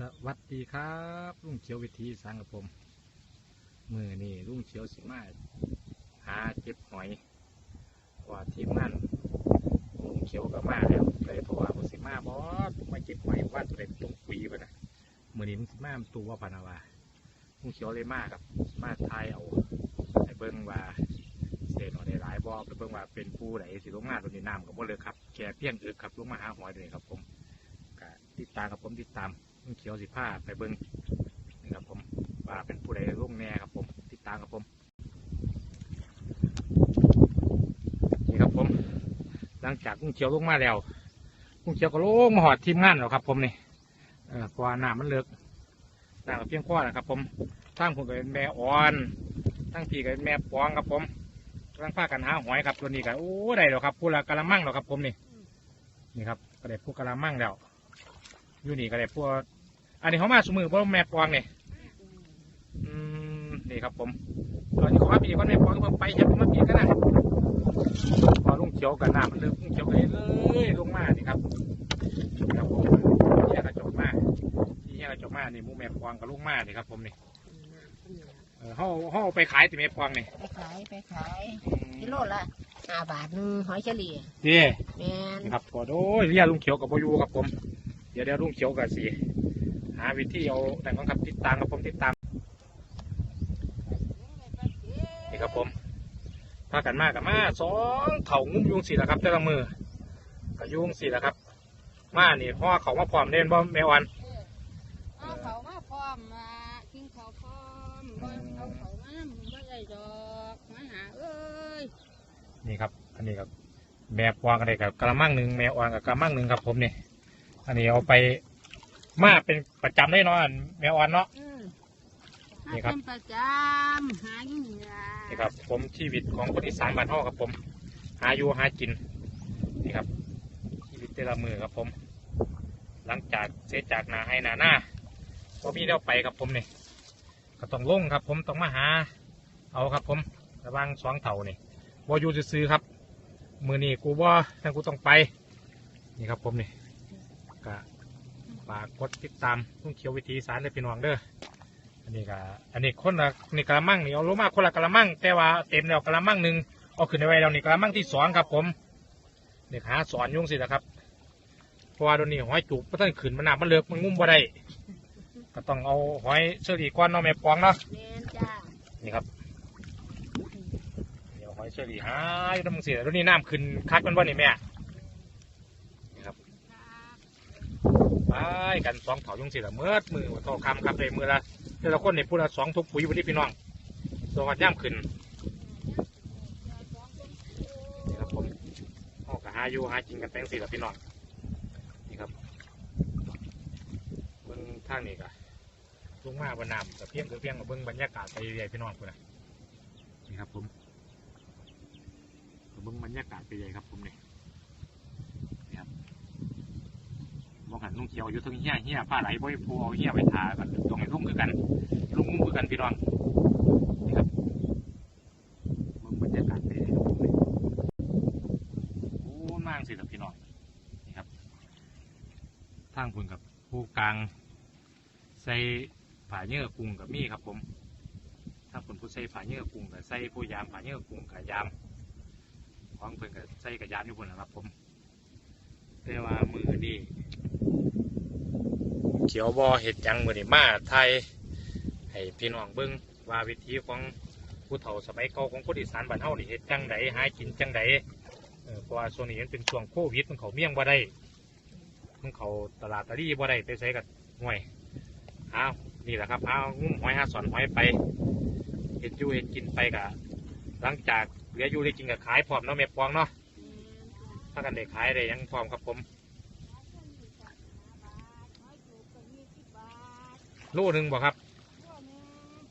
สวัสดีครับลุงเขียววิธีสังกับผมมือนี่ลุงเขียวสิมาหาเก็บหอยกว่าที่มงานลุงเขียวก็มาแล้วเลยเพราะว่าผมสิมาบอสมาเก็บหอยว่าตัวเด็ดตรงปีไปนะมือนี้มันสิมาตัวว่าพานาวาลุงเขียวเลยมากับมาทายเอาไอ้เบิ้งว่าเศษหอยได้หลายบอไปเบิ้งว่าเป็นปูไหนสิลงมาตัวนี้น้ำกับบ่เลยครับแกเพี้ยงอึกครับลงมาหาหอยเลยครับผมติดตามครับผมติดตาม เขียวสิผ้าไปเบิ้งนี่ครับผมว่าเป็นผู้ใดลุงแน่ครับผม ติดตามครับผม นี่ครับผม หลังจากลุงเขียวลงมาแล้วลุงเขียวก็ลงมาหอดทีมงานแล้วครับ ผมนี่เออพราะว่าน้ำมันเลิกน้ำกับเพียงพอนะครับ ผมทั้งผมก็เป็นแม่อ่อนทั้งพี่ก็เป็นแม่ปองครับผมกำลังพากันหาหอยครับตัวนี้ก็โอ้ได้แล้วครับผู้ละกะละมังแล้วครับ ผมนี่นี่ครับก็ได้ผู้กะละมังแล้วอยู่นี่ก็ได้พวก อันนี้เขามาสมือเพราะแม่ปองเนี่ยอืมนี่ครับผมตอนนี้ขอพี่ก่อนแม่ปองเพิ่มไปจะมาพี่กันนะพอลุงเขียวกับน้ำมันเริ่มลุงเขียวเลยเลยลงมานี่ครับครับผมแยกกระจกมาที่แยกกระจกมานี่หมูแม่ปองกับลุงมานี่ครับ ผมนี่เออเขาเขาเอาไปขายติแม่ปองนี่ไปขายไปขายกิโลละห้าบาทหนึ่งหอยเฉลี่ยนี่แมนนี่ครับก็โอ้ยเรียกลุงเขียวกับโบอยูครับผม เดี๋ยวเดี๋ยวลุงเขียวกับสี หาวิธีเอาแต่งครับติดตามครับผมติดตามนี่ครับผมพากันมากกับมาสองเข่างุ้มยุงสีละครับแต่ละมือกับยุงสีละครับ มานี่พ่อเขามาพร้อมเล่นบ่แมวอันเอาเขามาพร้อมมากินเขาวพร้อมบ่เอาเขามาบ่ได้ดอกมาหาเอ้ยนี่ครับอันนี้ครับแม่ปวางกันเลยกับกระมังหนึ่งแม่อวางกับกระมังหนึ่งครับผมนี่อันนี้เอาไป มาเป็นประจำได้เนาะอันแม่ออนเนาะ อืมนี่ครับมาเป็นประจำหาอยู่นี่ล่ะนี่ครับ ผมชีวิตของคนอีสานบ้านนอกครับผม หาอยู่หากินนี่ครับชีวิตแต่ละมือครับผม หลังจากเสียจากนาให้นาหน้าพอมีเดียวไปครับผมนี่ก็ต้องลงครับ ผมต้องมาหา เอาครับผมระหวังสองเท่านี่บอยู่ซื้อๆครับ มือนี่กูบ่ทั้งกูต้องไป นี่ครับผมนี่ก็ ฝากกดติดตามลุงเขียววิธีสารเลยพี่น้องเด้ออันนี้ก็อันนี้คนละนี่กระมังนี่เอาลงมาคนละกระมัง แต่ว่าเต็มแล้วกระมังหนึ่งเอาขึ้นในไว้แล้วนี่กระมังที่สองครับผมนี่หาสอนยุ่งสินะครับเพราะว่าตอนนี้หอยจุกมันต้องขึ้นมันหนามันเลือกมันงุ้มบ่ได้ก็ต้องเอาหอยเชอรี่ก้อนเนาะแม่ปองเนาะแมนจ้านี่ครับเดี๋ยวหอยเชอรี่หายน้ำเสียแล้วนี่น้ำขึ้นคักมันบ่นี่แม่นี่ครับ ไปกันสองเถายุ่จั่งสิละเมื่อมือโตคำครับเลยมือละแต่ละคนเนี่ยพูดละสองทุกปุ๋ยวันนี้พี่น้องสองกันย่ำขึ้นนี่ครับผมออกกับหาอยู่หากินกันแตงสี่ละพี่น้องนี่ครับเบิ้งทางนี้ก็ลงมาบนน้ำกับเพียงกับเพียงกับเบิ้งบรรยากาศไปเรื่อยพี่น้องคนนะนี่ครับผมเบิ้งบรรยากาศไปเรื่อยครับผมเนี่นี่ครับ มองหันนุ่งเขียวอยู่ทั้งเหี้ยเหี้ยผ้าไหลบ่อยผูเอาเหี้ยไปทากันตรงให้ลุ่มคือกันลุงมุ้งคือกันพี่น้องนี่ครับมึงบรรยากาศไปเลยครับผมเลยโอ้มางสิครับพี่น้องนี่ครับทางคุณกับผู้กลางใส่ผาเยื่อกุ้งกับมีครับผมถ้าคนผู้ใส่ผาเยื่อกุ้งกับใส่ผู้ยามผาเยื่อกุ้งกับยามของเพิ่นกับใส่กับยามอยู่บนนะครับผมแต่ว่ามือนี่ เขียวบอเห็ดหยังมือนี่มาไทยให้พี่น้องเบิ่งว่าวิธีของผู้เฒ่าสมัยเก่าของคนอีสานบ้านเฮานี่เฮ็ดจังไดหากินจังไดเออเพราะว่าช่วงนี้มันเป็นช่วงโควิดมันเขาเมี่ยงบ่ได้มันเขาตลาดตะลี่บ่ได้ไปใช้กับห่วยอ้าวนี่แหละครับเอางุ้มหอยหาสอนหอยไปเห็ดอยู่เห็ดกินไปกะหลังจากเหลืออยู่ได้กินกับขายพร้อมเนาะแม่ปองเนาะถ้ากันได้ขายได้ยังพร้อมครับผม โลหนึ่งบ่ครับ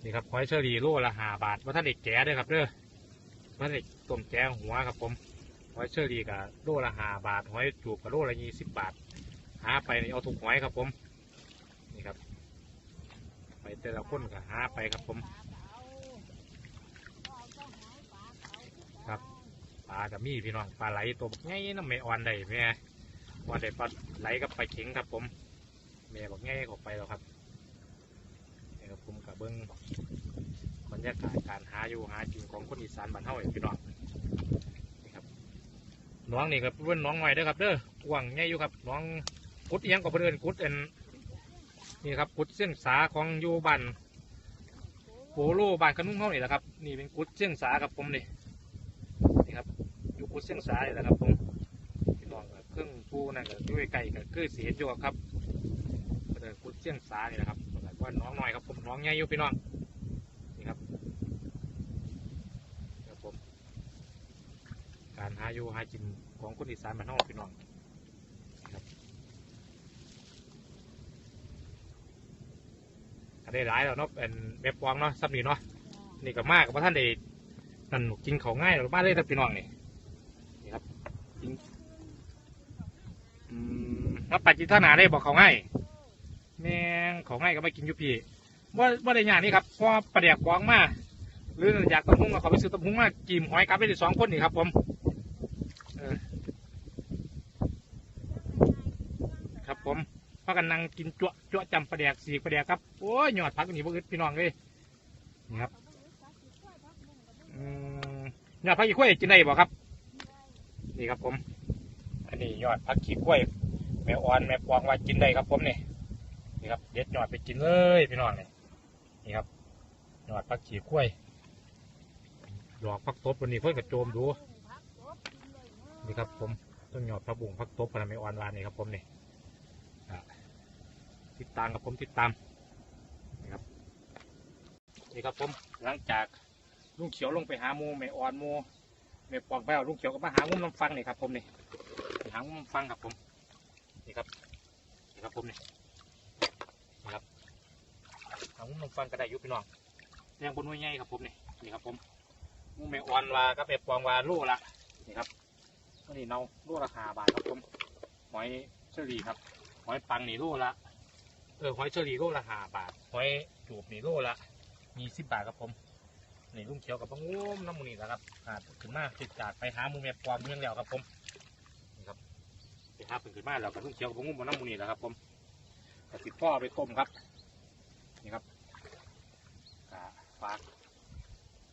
นี่ครับหอยเชอรี่โลละห้าบาทว่าท่านเด็กแก่ด้วยครับเด้อว่าท่านเด็กต้มแก่หัวครับผมหอยเชอรี่กับโลละห้าบาทหอยจูบกับโลละยี่สิบบาท หาไปเอาถูกหอยครับผม นี่ครับไปแต่ละคนก็หาไปครับผมครับปลากับมีพี่น้องปลาไหลตัวบักใหญ่น้ำไม่อ่อนได้แม่อ่อนได้ปลาไหลกับปลาเข็งครับผมแม่บอกง่ายออกไปแล้วครับ เบิ้งบรรยากาศการหาอยู่หากินของคนอีสานบ้านเฮาอย่างพี่น้องนี่ครับน้องนี่ครับเพื่อนน้องใหม่เด้อครับเด้อกว้างใหญ่อยู่ครับน้องกุดเอียงกับเพื่อนกุดเอ็นนี่ครับกุดเส้นสาของยูบ้านโปโลบานขนุ่งเฮานี่แหละครับนี่เป็นกุดเส้นสาครับผมนี่นี่ครับอยู่กุดเส้นสานี่แหละครับผมพี่น้องก็เครื่องปูนั่นก็อยู่ใกล้ๆก็คือเสียอยู่ครับกุดเชียงสานี่นะครับ ว่าน้องหน้อยครับผมน้องใหญ่อยู่พี่น้องนี่ครับครับผม การหาอยู่หากินของคนอีสานบ้านเฮาพี่น้องครับก็ได้หลายแล้วเนาะเป็นแบบฟองเนาะซับนี่เนาะนี่ก็มากกับท่านได้นั่นกินเขาง่ายหรือบ้านเลยครับพี่น้องนี่นี่ครับกินอืมแล้วปัจจิตนาได้บอกเขาง่าย แม่งขาง่ายก็ไม่กินยุพีว่าว่าได้อย่างนี้ครับเพราะประเดี๋ยวกวางมาหรืออยากตำพุงก็เขาไปซื้อตำพุงมากิมหอยกลับไปได้สองคนนี่ครับผมครับผมพากันนั่งกินจั่วจั่วจำประเดี๋ยวสีประเดี๋ยวครับโอ้ยหยอดพักนี่พวกพี่น้องเลยนี่ครับอืมหยอดพักอีกขั้วกินได้บ่ครับนี่ครับผมอันนี้ยอดผักขี้กล้วยแม่อ่อนแม่ปองว่ากินได้ครับผมนี่ นี่ครับเด็ดยอดไปกินเลยพี่น้องนี่นี่ครับยอดผักขี้กล้วยดอกผักตบวันนี้เพิ่นกระโจมดูนี่ครับผมต้นยอดผักบุ้งผักตบพนันแม่ออนวานนี่ครับผมนี่ติดตามครับผมติดตามนี่ครับนี่ครับผมหลังจากลุงเขียวลงไปหาหมูแม่อ่อนหมูแม่ปองไปเอาลุงเขียวก็มาหางุ้มน้ำฟังนี่ครับผมนี่หางมันฟังครับผมนี่ครับนี่ครับผมนี่ครับ หางมันฟังกระไดอยุพี่น้องแรงบนห้วยใหญ่ครับผมนี่นี่ครับผมมูแม่อ่อนวากับแม่ปองวาลูละนี่ครับก็นี่เนาลูละห้าบาทครับผมหอยเชอรี่ครับหอยปังนี่ลูละเออหอยเชอรี่ลูละห้าบาทหอยจูบนี่ลูละมีสิบบาทครับผมนี่ลุงเขียวกับปงุ้มน้ำมูนี่แหละครับขาดขึ้นมาติดจากไปหามูแม่ปองเมืองแล้วครับผมนี่ครับไปหาเพิ่นขึ้นมาแล้วก็ลุงเขียวกับงุ้มบนน้ำมูนี่แหละครับผมก็ติดพ่อไปต้มครับ นี่ครับก็ฝาก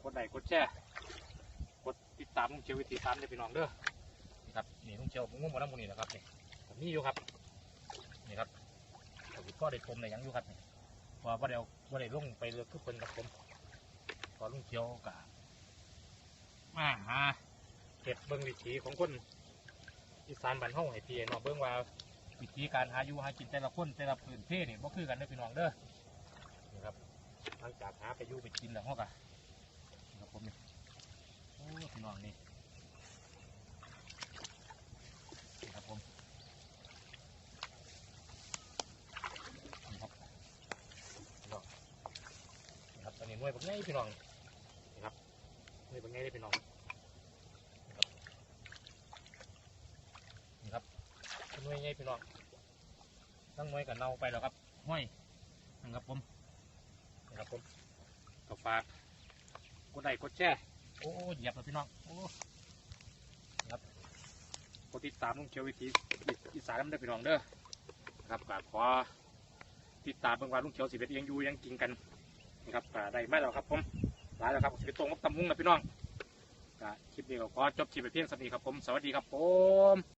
กดไลค์กดแชร์กดติดตามลุงเขียววิธีตามเด้อพี่น้องเด้อนี่ครับนี่ลุงเขียวงุ้มบนน้ำมูนี่แหละครับนี่ผมนี่อยู่ครับนี่ครับก็ติดพ่อได้ต้มได้หยังอยู่ครับพอว่าเดี๋ยวว่าได้ลงไปเรือคือเพิ่นครับผมพอลุงเขียวกะมาหาเก็บเบิ่งวิถีของคนอีสานบ้านเฮาให้พี่น้องเบิ่งว่าวิธีการหาอยู่หากินแต่ละคนแต่ละพื้นที่นี่บ่คือกันเด้อพี่น้องเด้อนี่ครับหลังจากหาไปอยู่ไปกินแล้วเฮาก็นี่ครับผมนี่โอ้พี่ น้องนี่นี่ครับผมนี่ครับพี่น้องนี่ครับตอนนี้หน่วยบักไงพี่น้องนี่ครับหน่วยบักไงได้พี่น้องเป็นหน่วยไงพี่น้องตั้งหน่วยกับเน่าไปแล้วครับห้อยนะครับผมนะครับผมก็ฝากกดไลค์กดแชร์ โอ้เหยียบเลยพี่น้องโอ้ครับกดติดตามลุงเขียววิธีอีสานมันได้พี่น้องเด้อครับก็ขอติดตามเบิ่งว่าลุงเขียวสิเป็ดยังอยู่ยังกินกันนะครับกาได้มาแล้วครับผมหลายแล้วครับสิไปตรงกับตำมุ้งนะพี่น้องคลิปนี้ก็ขอจบคลิปไปเพียงสักนี้ครับผมสวัสดีครับผม